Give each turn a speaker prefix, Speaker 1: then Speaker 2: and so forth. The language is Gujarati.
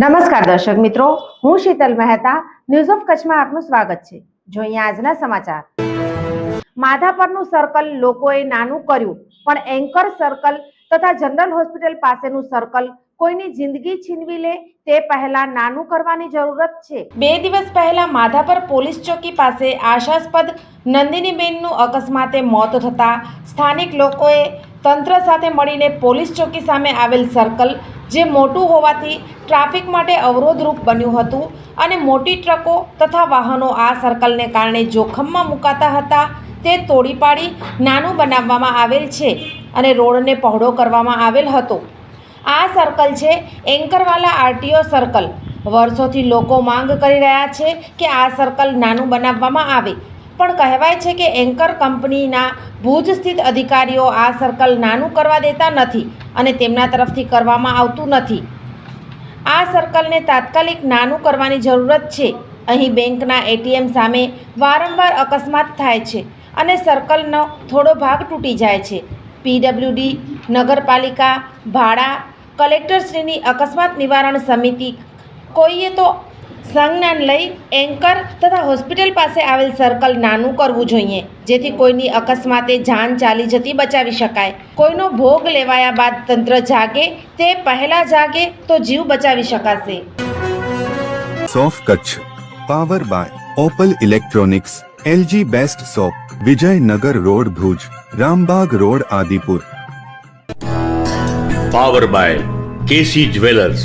Speaker 1: નમસ્કાર દર્શક મિત્રો, હું શીતલ મહેતા ન્યૂઝ ઓફ કચ્છમાં આપનું સ્વાગત છે. જોઈએ આજના સમાચાર. માધાપરનું સર્કલ લોકોએ નાનું કર્યું, પણ એન્કર સર્કલ તથા જનરલ હોસ્પિટલ પાસેનું સર્કલ કોઈની જિંદગી છીનવી લે તે પહેલા નાનું કરવાની જરૂરત છે. બે દિવસ પહેલા માધાપર પોલીસ ચોકી પાસે આશાસ્પદ નંદિનીબેનનું અકસ્માતે મોત થતા સ્થાનિક લોકોએ તંત્ર સાથે મળીને પોલીસ ચોકી સામે આવેલ સર્કલ જે મોટું હોવાથી ટ્રાફિક માટે અવરોધરૂપ બન્યું હતું અને મોટી ટ્રકો તથા વાહનો આ સર્કલને કારણે જોખમમાં મુકાતા હતા. તે તોડી પાડી નાનું બનાવવામાં આવેલ છે અને રોડને પહોળો કરવામાં આવેલ હતો. આ સર્કલ છે એન્કરવાલા આરટીઓ સર્કલ. વર્ષોથી લોકો માંગ કરી રહ્યા છે કે આ સર્કલ નાનું બનાવવામાં આવે. પણ કહેવાય છે કે એન્કર કંપનીના ભુજ સ્થિત અધિકારીઓ આ સર્કલ નાનું કરવા દેતા નથી અને તેમના તરફથી કરવામાં આવતું નથી. આ સર્કલને તાત્કાલિક નાનું કરવાની જરૂરત છે. અહીં બેંકના એટીએમ સામે વારંવાર અકસ્માત થાય છે અને સર્કલનો થોડો ભાગ તૂટી જાય છે. પીડબ્લ્યુડી, નગરપાલિકા, ભાડા, કલેક્ટરશ્રીની અકસ્માત નિવારણ સમિતિ, કોઈએ તો સંજ્ઞાન લઈ એન્કર તથા હોસ્પિટલ પાસે આવેલ સર્કલ નાનું કરવું જોઈએ. જેથી કોઈની અકસ્માતે જાન ચાલી જતી બચાવી શકાય. કોઈનો ભોગ લેવાયા બાદ તંત્ર જાગે તે પહેલાં જાગે તો જીવ બચાવી શકાશે.
Speaker 2: સોફ Kutch power by opal electronics LG best shop Vijaynagar road Bhuj Rambagh road Adipur.
Speaker 3: Power by KC jewellers